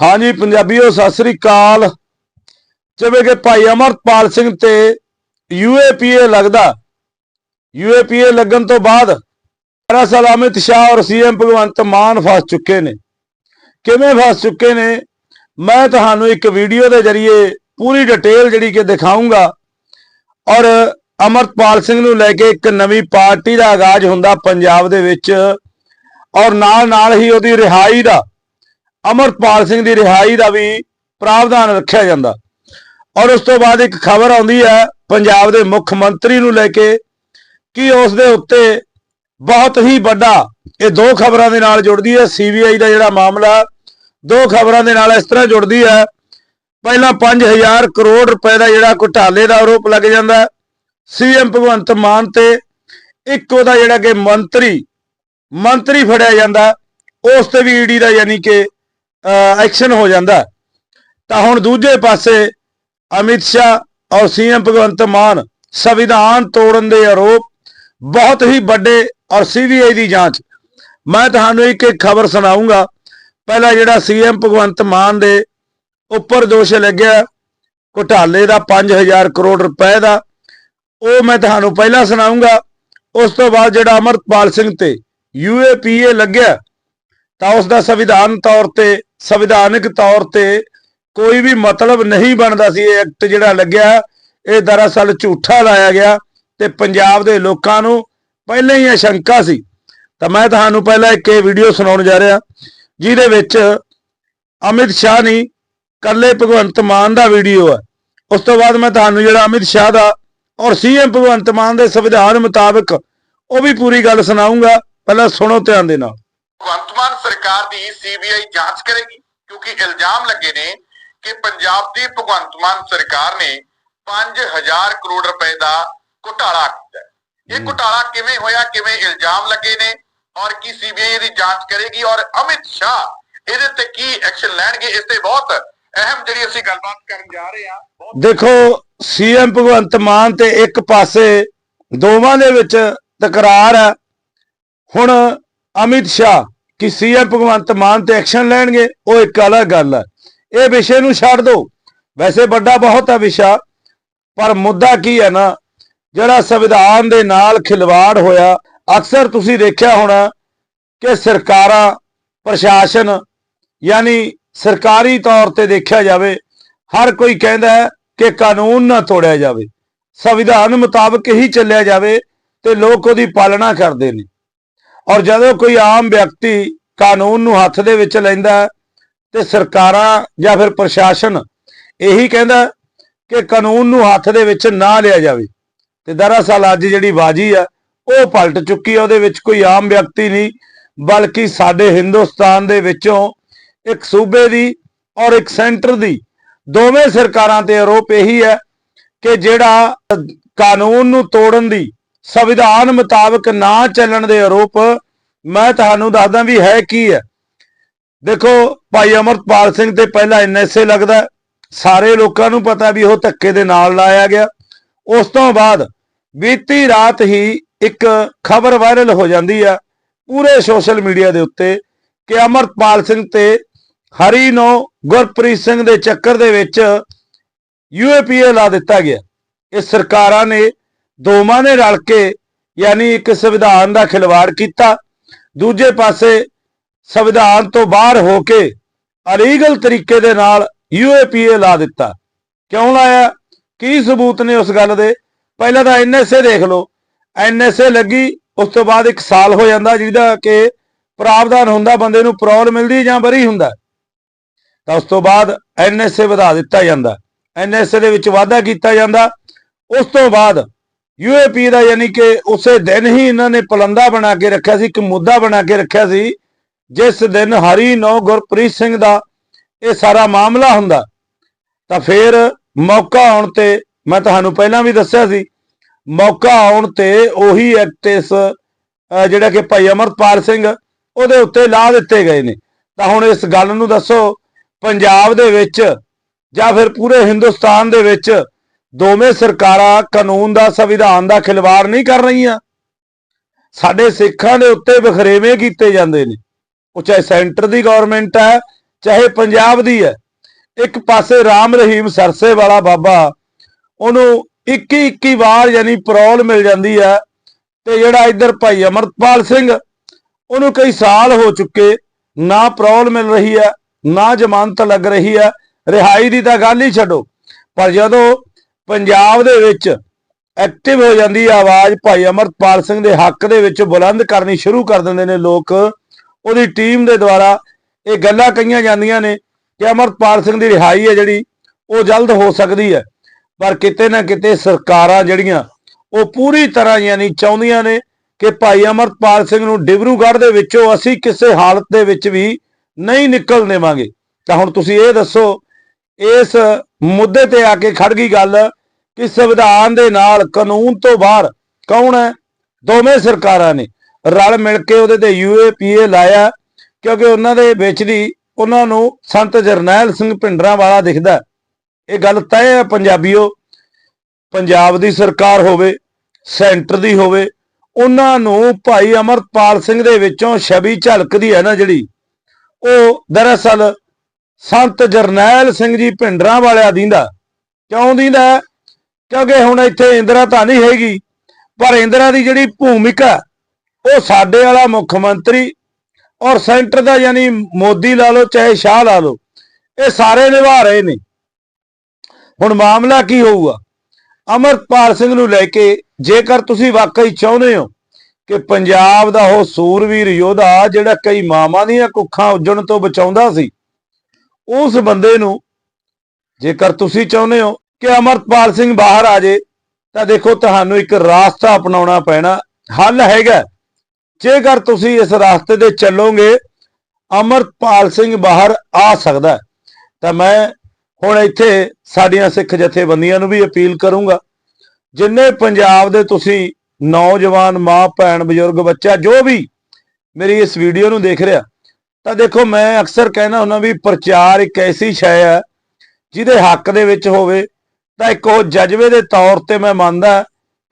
ਹਾਂਜੀ, ਪੰਜਾਬੀਓ, ਸਤਿ ਸ੍ਰੀ ਅਕਾਲ। ਜਿਵੇਂ ਕਿ ਭਾਈ ਅਮਰਪਾਲ ਸਿੰਘ ਤੇ ਯੂਏਪੀਏ ਲੱਗਦਾ। ਯੂਏਪੀਏ ਲੱਗਣ ਤੋਂ ਬਾਅਦ ਦਰਅਸਲ ਅਮਿਤ ਸ਼ਾਹ ਔਰ ਸੀਐਮ ਭਗਵੰਤ ਮਾਨ ਫਸ ਚੁੱਕੇ ਨੇ। ਕਿਵੇਂ ਫਸ ਚੁੱਕੇ ਨੇ? ਮੈਂ ਤੁਹਾਨੂੰ ਇੱਕ ਵੀਡੀਓ ਦੇ ਜ਼ਰੀਏ ਪੂਰੀ ਡਿਟੇਲ ਜਿਹੜੀ ਕਿ ਦਿਖਾਉਂਗਾ ਔਰ ਅਮਰਪਾਲ ਸਿੰਘ ਨੂੰ ਲੈ ਕੇ ਇੱਕ ਨਵੀਂ ਪਾਰਟੀ ਦਾ ਆਗਾਜ਼ ਹੁੰਦਾ ਪੰਜਾਬ ਦੇ ਵਿੱਚ। ਔਰ ਨਾਲ ਨਾਲ ਹੀ ਉਹਦੀ ਰਿਹਾਈ ਦਾ ਅਮਰਪਾਲ ਸਿੰਘ ਦੀ ਰਿਹਾਈ ਦਾ ਵੀ ਪ੍ਰਾਵਧਾਨ ਰੱਖਿਆ ਜਾਂਦਾ। ਔਰ ਉਸ ਤੋਂ ਬਾਅਦ ਇੱਕ ਖਬਰ ਆਉਂਦੀ ਹੈ ਪੰਜਾਬ ਦੇ ਮੁੱਖ ਮੰਤਰੀ ਨੂੰ ਲੈ ਕੇ ਕਿ ਉਸ ਦੇ ਉੱਤੇ ਬਹੁਤ ਹੀ ਵੱਡਾ, ਇਹ ਦੋ ਖਬਰਾਂ ਦੇ ਨਾਲ ਜੁੜਦੀ ਹੈ, ਸੀਬੀਆਈ ਦਾ ਜਿਹੜਾ ਮਾਮਲਾ, ਦੋ ਖਬਰਾਂ ਦੇ ਨਾਲ ਇਸ ਤਰ੍ਹਾਂ ਜੁੜਦੀ ਹੈ। ਪਹਿਲਾਂ 5000 ਕਰੋੜ ਰੁਪਏ ਦਾ ਜਿਹੜਾ ਘੁਟਾਲੇ ਦਾ ਆਰੋਪ ਲੱਗ ਜਾਂਦਾ ਸੀਐਮ ਭਗਵੰਤ ਮਾਨ ਤੇ ਇੱਕ ਉਹਦਾ ਜਿਹੜਾ ਕਿ ਮੰਤਰੀ ਮੰਤਰੀ ਫੜਿਆ ਜਾਂਦਾ ਉਸ ਤੇ ਵੀ ਈਡੀ ਦਾ ਯਾਨੀ ਕਿ ਐਕਸ਼ਨ ਹੋ ਜਾਂਦਾ। ਤਾਂ ਹੁਣ ਦੂਜੇ ਪਾਸੇ ਅਮਿਤ ਸ਼ਾਹ ਔਰ ਸੀਐਮ ਭਗਵੰਤ ਮਾਨ ਸੰਵਿਧਾਨ ਤੋੜਨ ਦੇ ਆਰੋਪ ਬਹੁਤ ਹੀ ਵੱਡੇ ਔਰ ਸੀਬੀਆਈ ਦੀ ਜਾਂਚ। ਮੈਂ ਤੁਹਾਨੂੰ ਇੱਕ ਇੱਕ ਖਬਰ ਸੁਣਾਉਂਗਾ ਪਹਿਲਾ ਜਿਹੜਾ ਸੀਐਮ ਭਗਵੰਤ ਮਾਨ ਦੇ ਉੱਪਰ ਦੋਸ਼ ਲੱਗਿਆ, ਘੁਟਾਲੇ ਦਾ 5000 ਕਰੋੜ ਰੁਪਏ ਦਾ, ਉਹ ਮੈਂ ਤੁਹਾਨੂੰ ਪਹਿਲਾਂ ਸੁਣਾਉਂਗਾ ਉਸ ਤੋਂ ਬਾਅਦ ਜਿਹੜਾ ਅਮਰਪਾਲ ਸਿੰਘ ਤੇ ਯੂਏਪੀਏ ਲੱਗਿਆ, ਤਾਂ ਉਸ ਦਾ ਸੰਵਿਧਾਨ ਤੌਰ ਤੇ ਸੰਵਿਧਾਨਕ ਤੌਰ ਤੇ ਕੋਈ ਵੀ ਮਤਲਬ ਨਹੀਂ ਬਣਦਾ ਸੀ ਇਹ ਐਕਟ ਜਿਹੜਾ ਲੱਗਿਆ, ਇਹ ਦਰਅਸਲ ਝੂਠਾ ਲਾਇਆ ਗਿਆ ਤੇ ਪੰਜਾਬ ਦੇ ਲੋਕਾਂ ਨੂੰ ਪਹਿਲਾਂ ਹੀ ਸ਼ੰਕਾ ਸੀ। ਤਾਂ ਮੈਂ ਤੁਹਾਨੂੰ ਪਹਿਲਾਂ ਇੱਕ ਇਹ ਵੀਡੀਓ ਸੁਣਾਉਣ ਜਾ ਰਿਹਾ, ਜਿਹਦੇ ਵਿੱਚ ਅਮਿਤ ਸ਼ਾਹ ਨਹੀਂ ਕੱਲੇ ਭਗਵੰਤ ਮਾਨ ਦਾ ਵੀਡੀਓ ਹੈ ਉਸ ਤੋਂ ਬਾਅਦ ਮੈਂ ਤੁਹਾਨੂੰ ਜਿਹੜਾ ਅਮਿਤ ਸ਼ਾਹ ਦਾ ਔਰ ਸੀਐਮ ਭਗਵੰਤ ਮਾਨ ਦੇ ਸੰਵਿਧਾਨ ਮੁਤਾਬਕ ਉਹ ਵੀ ਪੂਰੀ ਗੱਲ ਸੁਣਾਉਂਗਾ ਪਹਿਲਾਂ ਸੁਣੋ ਧਿਆਨ ਦੇ ਨਾਲ। ਭਗਵੰਤ ਮਾਨ ਸਰਕਾਰ ਦੀ ਸੀਬੀਆਈ ਜਾਂਚ ਕਰੇਗੀ ਕਿਉਂਕਿ ਇਲਜ਼ਾਮ ਲੱਗੇ ਨੇ ਕਿ ਪੰਜਾਬ ਦੀ ਭਗਵੰਤ ਮਾਨ ਸਰਕਾਰ ਨੇ 5000 ਕਰੋੜ ਰੁਪਏ ਦਾ ਘੁਟਾਲਾ ਕੀਤਾ। ਇਹ ਘੁਟਾਲਾ ਕਿਵੇਂ ਹੋਇਆ ਕਿਵੇਂ ਇਲਜ਼ਾਮ ਲੱਗੇ ਨੇ ਔਰ ਕੀ ਸੀਬੀਆਈ ਦੀ ਜਾਂਚ ਕਰੇਗੀ ਔਰ ਅਮਿਤ ਸ਼ਾਹ ਇਹਦੇ ਤੇ ਕੀ ਐਕਸ਼ਨ ਲੈਣਗੇ ਇਸ ਤੇ ਬਹੁਤ ਅਹਿਮ ਜਿਹੜੀ ਅਸੀਂ ਗੱਲਬਾਤ ਕਰਨ ਜਾ ਰਹੇ ਹਾਂ। ਦੇਖੋ ਸੀਐਮ ਭਗਵੰਤ ਮਾਨ ਤੇ ਇੱਕ ਪਾਸੇ ਦੋਵਾਂ ਦੇ ਵਿੱਚ ਤਕਰਾਰ ਹੈ। ਹੁਣ ਅਮਿਤ ਸ਼ਾਹ ਕਿ ਸੀਐਮ ਭਗਵੰਤ ਮਾਨ ਤੇ ਐਕਸ਼ਨ ਲੈਣਗੇ, ਉਹ ਇੱਕ ਅਲੱਗ ਗੱਲ ਹੈ ਇਹ ਵਿਸ਼ੇ ਨੂੰ ਛੱਡ ਦਿਓ ਵੈਸੇ ਵੱਡਾ ਬਹੁਤ ਹੈ ਵਿਸ਼ਾ, ਪਰ ਮੁੱਦਾ ਕੀ ਹੈ ਨਾ, ਜਿਹੜਾ ਸੰਵਿਧਾਨ ਦੇ ਨਾਲ ਖਿਲਵਾੜ ਹੋਇਆ, ਅਕਸਰ ਤੁਸੀਂ ਦੇਖਿਆ ਹੋਣਾ ਕਿ ਸਰਕਾਰਾਂ, ਪ੍ਰਸ਼ਾਸਨ, ਯਾਨੀ ਸਰਕਾਰੀ ਤੌਰ ਤੇ ਦੇਖਿਆ ਜਾਵੇ, ਹਰ ਕੋਈ ਕਹਿੰਦਾ ਹੈ ਕਿ ਕਾਨੂੰਨ ਨਾ ਤੋੜਿਆ ਜਾਵੇ। ਸੰਵਿਧਾਨ ਮੁਤਾਬਕ ਹੀ ਚੱਲਿਆ ਜਾਵੇ ਤੇ ਲੋਕ ਉਹਦੀ ਪਾਲਣਾ ਕਰਦੇ ਨੇ। ਔਰ ਜਦੋਂ ਕੋਈ ਆਮ ਵਿਅਕਤੀ ਕਾਨੂੰਨ ਨੂੰ ਹੱਥ ਦੇ ਵਿੱਚ ਲੈਂਦਾ ਹੈ, ਤੇ ਸਰਕਾਰਾਂ ਜਾਂ ਫਿਰ ਪ੍ਰਸ਼ਾਸਨ ਇਹੀ ਕਹਿੰਦਾ ਕਿ ਕਾਨੂੰਨ ਨੂੰ ਹੱਥ ਦੇ ਵਿੱਚ ਨਾ ਲਿਆ ਜਾਵੇ। ਤੇ ਦਰਅਸਲ ਅੱਜ ਜਿਹੜੀ ਬਾਜੀ ਆ ਉਹ ਪਲਟ ਚੁੱਕੀ ਆ ਉਹਦੇ ਵਿੱਚ ਕੋਈ ਆਮ ਵਿਅਕਤੀ ਨਹੀਂ ਬਲਕਿ ਸਾਡੇ ਹਿੰਦੁਸਤਾਨ ਦੇ ਵਿੱਚੋਂ ਇੱਕ ਸੂਬੇ ਦੀ ਔਰ ਇੱਕ ਸੈਂਟਰ ਦੀ ਦੋਵੇਂ ਸਰਕਾਰਾਂ ਤੇ ਆਰੋਪ ਇਹੀ ਹੈ ਕਿ ਜਿਹੜਾ ਕਾਨੂੰਨ ਨੂੰ ਤੋੜਨ ਦੀ ਸੰਵਿਧਾਨ ਮੁਤਾਬਕ ਨਾ ਚੱਲਣ ਦੇ ਆਰੋਪ, ਮੈਂ ਤੁਹਾਨੂੰ ਦੱਸਦਾ ਵੀ ਹੈ ਕੀ ਹੈ। ਦੇਖੋ, ਭਾਈ ਅਮਰਪਾਲ ਸਿੰਘ ਤੇ ਪਹਿਲਾਂ ਐਨਐਸਏ ਲੱਗਦਾ ਸਾਰੇ ਲੋਕਾਂ ਨੂੰ ਪਤਾ ਵੀ ਉਹ ਧੱਕੇ ਦੇ ਨਾਲ ਲਾਇਆ ਗਿਆ। ਉਸ ਤੋਂ ਬਾਅਦ ਬੀਤੀ ਰਾਤ ਹੀ ਇੱਕ ਖਬਰ ਵਾਇਰਲ ਹੋ ਜਾਂਦੀ ਆ ਪੂਰੇ ਸੋਸ਼ਲ ਮੀਡੀਆ ਦੇ ਉੱਤੇ ਕਿ ਅਮਰਪਾਲ ਸਿੰਘ ਤੇ ਹਰੀ ਨੂੰ ਗੁਰਪ੍ਰੀਤ ਸਿੰਘ ਦੇ ਚੱਕਰ ਦੇ ਵਿੱਚ ਯੂਏਪੀਏ ਲਾ ਦਿੱਤਾ ਗਿਆ। ਇਹ ਸਰਕਾਰਾਂ ਨੇ ਦੋਵਾਂ ਨੇ ਰਲ ਕੇ ਯਾਨੀ ਇੱਕ ਸੰਵਿਧਾਨ ਦਾ ਖਿਲਵਾੜ ਕੀਤਾ। ਦੂਜੇ ਪਾਸੇ ਸੰਵਿਧਾਨ ਤੋਂ ਬਾਹਰ ਹੋ ਕੇ ਅਲੀਗਲ ਤਰੀਕੇ ਦੇ ਨਾਲ ਯੂਏਪੀਏ ਲਾ ਦਿੱਤਾ। ਕਿਉਂ ਲਾਇਆ? ਕੀ ਸਬੂਤ ਨੇ ਉਸ ਗੱਲ ਦੇ? ਪਹਿਲਾਂ ਤਾਂ ਐਨਐਸਏ ਦੇਖ ਲਓ। ਐਨਐਸਏ ਲੱਗੀ, ਉਸ ਤੋਂ ਬਾਅਦ ਇੱਕ ਸਾਲ ਹੋ ਜਾਂਦਾ ਜਿਹਦਾ ਕਿ ਪ੍ਰਾਵਧਾਨ ਹੁੰਦਾ, ਬੰਦੇ ਨੂੰ ਪਰੌਲ ਮਿਲਦੀ ਜਾਂ ਬਰੀ ਹੁੰਦਾ। ਤਾਂ ਉਸ ਤੋਂ ਬਾਅਦ ਐਨਐਸਏ ਵਧਾ ਦਿੱਤਾ ਜਾਂਦਾ। ਐਨਐਸਏ ਦੇ ਵਿੱਚ ਵਾਅਦਾ ਕੀਤਾ ਜਾਂਦਾ। ਉਸ ਤੋਂ ਬਾਅਦ ਯੂਏਪੀ ਦਾ ਯਾਨੀ ਕਿ ਉਸੇ ਦਿਨ ਹੀ ਇਹਨਾਂ ਨੇ ਪਲੰਦਾ ਬਣਾ ਕੇ ਰੱਖਿਆ ਸੀ, ਇੱਕ ਮੁੱਦਾ ਬਣਾ ਕੇ ਰੱਖਿਆ ਸੀ, ਜਿਸ ਦਿਨ ਹਰੀ ਨੋ ਗੁਰਪ੍ਰੀਤ ਸਿੰਘ ਦਾ ਇਹ ਸਾਰਾ ਮਾਮਲਾ ਹੁੰਦਾ, ਤਾਂ ਫਿਰ ਮੌਕਾ ਆਉਣ ਤੇ ਮੈਂ ਤੁਹਾਨੂੰ ਪਹਿਲਾਂ ਵੀ ਦੱਸਿਆ ਸੀ, ਮੌਕਾ ਆਉਣ ਤੇ ਉਹੀ ਐਕਟ ਇਸ ਜਿਹੜਾ ਕਿ ਭਾਈ ਅਮਰਪਾਲ ਸਿੰਘ ਉਹਦੇ ਉੱਤੇ ਲਾ ਦਿੱਤੇ ਗਏ ਨੇ। ਤਾਂ ਹੁਣ ਇਸ ਗੱਲ ਨੂੰ ਦੱਸੋ, ਪੰਜਾਬ ਦੇ ਵਿੱਚ ਜਾਂ ਫਿਰ ਪੂਰੇ ਹਿੰਦੁਸਤਾਨ ਦੇ ਵਿੱਚ ਦੋਵੇਂ ਸਰਕਾਰਾਂ ਕਾਨੂੰਨ ਦਾ ਸੰਵਿਧਾਨ ਦਾ ਖਿਲਵਾੜ ਨਹੀਂ ਕਰ ਰਹੀਆਂ। ਸਾਡੇ ਸਿੱਖਾਂ ਦੇ ਉੱਤੇ ਬਖਰੇਵੇਂ ਕੀਤੇ ਜਾਂਦੇ ਨੇ। ਉਹ ਚਾਹੇ ਸੈਂਟਰ ਦੀ ਗਵਰਨਮੈਂਟ ਹੈ, ਚਾਹੇ ਪੰਜਾਬ ਦੀ ਹੈ। ਇੱਕ ਪਾਸੇ ਰਾਮ ਰਹੀਮ ਸਰਸੇ ਵਾਲਾ ਬਾਬਾ, ਉਹਨੂੰ 21 21 ਵਾਰ ਯਾਨੀ ਪਰੌਲ ਮਿਲ ਜਾਂਦੀ ਹੈ ਤੇ ਜਿਹੜਾ ਇੱਧਰ ਭਾਈ ਅਮਰਪਾਲ ਸਿੰਘ, ਉਹਨੂੰ ਕਈ ਸਾਲ ਹੋ ਚੁੱਕੇ, ਨਾ ਪਰੌਲ ਮਿਲ ਰਹੀ ਹੈ, ਨਾ ਜ਼ਮਾਨਤ ਲੱਗ ਰਹੀ ਹੈ। ਰਿਹਾਈ ਦੀ ਤਾਂ ਗੱਲ ਹੀ ਛੱਡੋ। ਪਰ ਜਦੋਂ ਪੰਜਾਬ ਦੇ ਵਿੱਚ ਐਕਟਿਵ ਹੋ ਜਾਂਦੀ ਹੈ ਆਵਾਜ਼ ਭਾਈ ਅਮਰਪਾਲ ਸਿੰਘ ਦੇ ਹੱਕ ਦੇ ਵਿੱਚ ਬੁਲੰਦ ਕਰਨੀ ਸ਼ੁਰੂ ਕਰ ਦਿੰਦੇ ਨੇ ਲੋਕ। ਉਹਦੀ ਟੀਮ ਦੇ ਦੁਆਰਾ ਇਹ ਗੱਲਾਂ ਕਹੀਆਂ ਜਾਂਦੀਆਂ ਨੇ ਕਿ ਅਮਰਪਾਲ ਸਿੰਘ ਦੀ ਰਿਹਾਈ ਹੈ ਜਿਹੜੀ, ਉਹ ਜਲਦ ਹੋ ਸਕਦੀ ਹੈ। ਪਰ ਕਿਤੇ ਨਾ ਕਿਤੇ ਸਰਕਾਰਾਂ ਜਿਹੜੀਆਂ, ਉਹ ਪੂਰੀ ਤਰ੍ਹਾਂ ਯਾਨੀ ਚਾਹੁੰਦੀਆਂ ਨੇ ਕਿ ਭਾਈ ਅਮਰਪਾਲ ਸਿੰਘ ਨੂੰ ਡਿਬਰੂਗੜ੍ਹ ਦੇ ਵਿੱਚੋਂ ਅਸੀਂ ਕਿਸੇ ਹਾਲਤ ਦੇ ਵਿੱਚ ਵੀ ਨਹੀਂ ਨਿਕਲ ਦੇਵਾਂਗੇ। ਤਾਂ ਹੁਣ ਤੁਸੀਂ ਇਹ ਦੱਸੋ, ਇਸ ਮੁੱਦੇ ਤੇ ਆ ਕੇ ਖੜ ਗਈ ਗੱਲ ਕਿ ਸੰਵਿਧਾਨ ਦੇ ਨਾਲ ਕਾਨੂੰਨ ਤੋਂ ਬਾਹਰ ਕੌਣ ਹੈ? ਦੋਵੇਂ ਸਰਕਾਰਾਂ ਨੇ ਰਲ ਮਿਲ ਕੇ ਉਹਦੇ ਤੇ ਯੂਏਪੀਏ ਲਾਇਆ, ਕਿਉਂਕਿ ਉਹਨਾਂ ਦੇ ਵਿੱਚ ਦੀ ਉਹਨਾਂ ਨੂੰ ਸੰਤ ਜਰਨੈਲ ਸਿੰਘ ਭਿੰਡਰਾਂ ਵਾਲਾ ਦਿਖਦਾ ਇਹ ਗੱਲ ਤੈਅ ਹੈ ਪੰਜਾਬੀਓ, ਪੰਜਾਬ ਦੀ ਸਰਕਾਰ ਹੋਵੇ, ਸੈਂਟਰ ਦੀ ਹੋਵੇ, ਉਹਨਾਂ ਨੂੰ ਭਾਈ ਅਮਰਪਾਲ ਸਿੰਘ ਦੇ ਵਿੱਚੋਂ ਛਵੀ ਝਲਕਦੀ ਹੈ ਨਾ ਜਿਹੜੀ, ਉਹ ਦਰਅਸਲ ਸੰਤ ਜਰਨੈਲ ਸਿੰਘ ਜੀ ਭਿੰਡਰਾਂ ਵਾਲਿਆ ਦਿੰਦਾ। ਕਿਉਂ ਦਿੰਦਾ? ਕਿਉਂਕਿ ਹੁਣ ਇੱਥੇ ਇੰਦਰਾ ਤਾਂ ਨਹੀਂ ਹੈਗੀ, ਪਰ ਇੰਦਰਾ ਦੀ ਜਿਹੜੀ ਭੂਮਿਕਾ, ਉਹ ਸਾਡੇ ਵਾਲਾ ਮੁੱਖ ਮੰਤਰੀ ਔਰ ਸੈਂਟਰ ਦਾ ਯਾਨੀ ਮੋਦੀ ਲਾ ਲਓ, ਚਾਹੇ ਸ਼ਾਹ ਲਾ ਲਓ, ਇਹ ਸਾਰੇ ਨਿਭਾ ਰਹੇ ਨੇ। ਹੁਣ ਮਾਮਲਾ ਕੀ ਹੋਊਗਾ? ਅਮਰਪਾਲ ਸਿੰਘ ਨੂੰ ਲੈ ਕੇ ਜੇਕਰ ਤੁਸੀਂ ਵਾਕਈ ਚਾਹੁੰਦੇ ਹੋ ਕਿ ਪੰਜਾਬ ਦਾ ਉਹ ਸੂਰਵੀਰ ਯੋਧਾ, ਜਿਹੜਾ ਕਈ ਮਾਵਾਂ ਦੀਆਂ ਕੁੱਖਾਂ ਉੱਜਣ ਤੋਂ ਬਚਾਉਂਦਾ ਸੀ, ਉਸ ਬੰਦੇ ਨੂੰ ਜੇਕਰ ਤੁਸੀਂ ਚਾਹੁੰਦੇ ਹੋ ਕਿ ਅਮਰਪਾਲ ਸਿੰਘ ਬਾਹਰ ਆ ਜੇ, ਤਾਂ ਦੇਖੋ ਤੁਹਾਨੂੰ ਇੱਕ ਰਾਸਤਾ ਅਪਣਾਉਣਾ ਪੈਣਾ। ਹੱਲ ਹੈਗਾ। ਜੇਕਰ ਤੁਸੀਂ ਇਸ ਰਾਸਤੇ ਤੇ ਚੱਲੋਗੇ ਅਮਰਪਾਲ ਸਿੰਘ ਬਾਹਰ ਆ ਸਕਦਾ ਤਾਂ ਮੈਂ ਹੁਣ ਇੱਥੇ ਸਾਡੀਆਂ ਸਿੱਖ ਜਥੇਬੰਦੀਆਂ ਨੂੰ ਵੀ ਅਪੀਲ ਕਰੂੰਗਾ। ਜਿੰਨੇ ਪੰਜਾਬ ਦੇ ਤੁਸੀਂ ਨੌਜਵਾਨ ਮਾਂ, ਭੈਣ, ਬਜ਼ੁਰਗ, ਬੱਚਾ, ਜੋ ਵੀ ਮੇਰੀ ਇਸ ਵੀਡੀਓ ਨੂੰ ਦੇਖ ਰਿਹਾ, ਤਾਂ ਦੇਖੋ ਮੈਂ ਅਕਸਰ ਕਹਿਣਾ ਹੁੰਦਾ ਵੀ ਪ੍ਰਚਾਰ ਇੱਕ ਐਸੀ ਸ਼ੈ ਹੈ, ਜਿਹਦੇ ਹੱਕ ਦੇ ਵਿੱਚ ਹੋਵੇ ਤਾਂ ਇੱਕ ਉਹ ਜਜ਼ਬੇ ਦੇ ਤੌਰ ਤੇ ਮੈਂ ਮੰਨਦਾ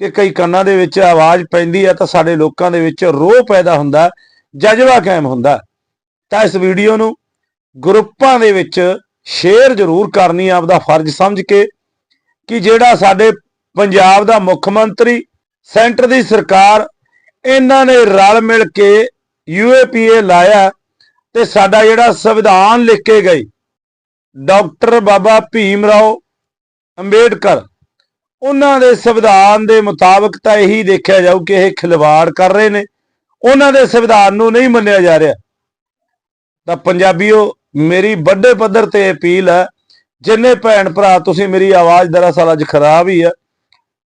ਕਿ ਕਈ ਕੰਨਾਂ ਦੇ ਵਿੱਚ ਆਵਾਜ਼ ਪੈਂਦੀ ਹੈ ਤਾਂ ਸਾਡੇ ਲੋਕਾਂ ਦੇ ਵਿੱਚ ਰੋਹ ਪੈਦਾ ਹੁੰਦਾ, ਜਜ਼ਬਾ ਕਾਇਮ ਹੁੰਦਾ। ਤਾਂ ਇਸ ਵੀਡੀਓ ਨੂੰ ਗਰੁੱਪਾਂ ਦੇ ਵਿੱਚ ਸ਼ੇਅਰ ਜ਼ਰੂਰ ਕਰਨੀ, ਆਪਦਾ ਫਰਜ਼ ਸਮਝ ਕੇ ਕਿ ਜਿਹੜਾ ਸਾਡੇ ਪੰਜਾਬ ਦਾ ਮੁੱਖ ਮੰਤਰੀ, ਸੈਂਟਰ ਦੀ ਸਰਕਾਰ, ਇਹਨਾਂ ਨੇ ਰਲ ਮਿਲ ਕੇ ਯੂਏਪੀਏ ਲਾਇਆ ਤੇ ਸਾਡਾ ਜਿਹੜਾ ਸੰਵਿਧਾਨ ਲਿਖ ਕੇ ਗਏ ਡਾਕਟਰ ਬਾਬਾ ਭੀਮ ਰਾਓ ਅੰਬੇਡਕਰ। ਉਹਨਾਂ ਦੇ ਸੰਵਿਧਾਨ ਦੇ ਮੁਤਾਬਕ ਤਾਂ ਇਹੀ ਦੇਖਿਆ ਜਾਊ ਕਿ ਇਹ ਖਿਲਵਾੜ ਕਰ ਰਹੇ ਨੇ। ਉਹਨਾਂ ਦੇ ਸੰਵਿਧਾਨ ਨੂੰ ਨਹੀਂ ਮੰਨਿਆ ਜਾ ਰਿਹਾ। ਤਾਂ ਪੰਜਾਬੀਓ, ਮੇਰੀ ਵੱਡੇ ਪੱਧਰ ਤੇ ਅਪੀਲ ਹੈ, ਜਿੰਨੇ ਭੈਣ ਭਰਾ ਤੁਸੀਂ ਮੇਰੀ ਆਵਾਜ਼ ਦਰਅਸਲ ਅੱਜ ਖਰਾਬ ਹੀ ਹੈ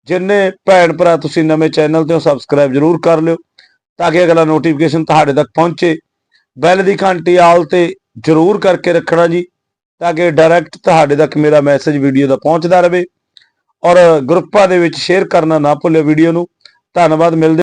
ਜਿੰਨੇ ਭੈਣ ਭਰਾ ਤੁਸੀਂ ਨਵੇਂ ਚੈਨਲ ਤੇ ਸਬਸਕ੍ਰਾਈਬ ਜਰੂਰ ਕਰ ਲਿਓ, ਤਾਂ ਕਿ ਅਗਲਾ ਨੋਟੀਫਿਕੇਸ਼ਨ ਤੁਹਾਡੇ ਤੱਕ ਪਹੁੰਚੇ। ਬੈਲ ਦੀ ਘੰਟੀ ਆਲ ਤੇ ਜਰੂਰ ਕਰਕੇ ਰੱਖਣਾ ਜੀ। ਤਾਂ ਕਿ ਡਾਇਰੈਕਟ ਤੁਹਾਡੇ ਤੱਕ ਮੇਰਾ ਮੈਸੇਜ ਵੀਡੀਓ ਦਾ ਪਹੁੰਚਦਾ ਰਹੇ ਔਰ ਗਰੁੱਪਾਂ ਦੇ ਵਿੱਚ ਸ਼ੇਅਰ ਕਰਨਾ ਨਾ ਭੁੱਲਿਓ ਵੀਡੀਓ ਨੂੰ। ਧੰਨਵਾਦ, ਮਿਲਦੇ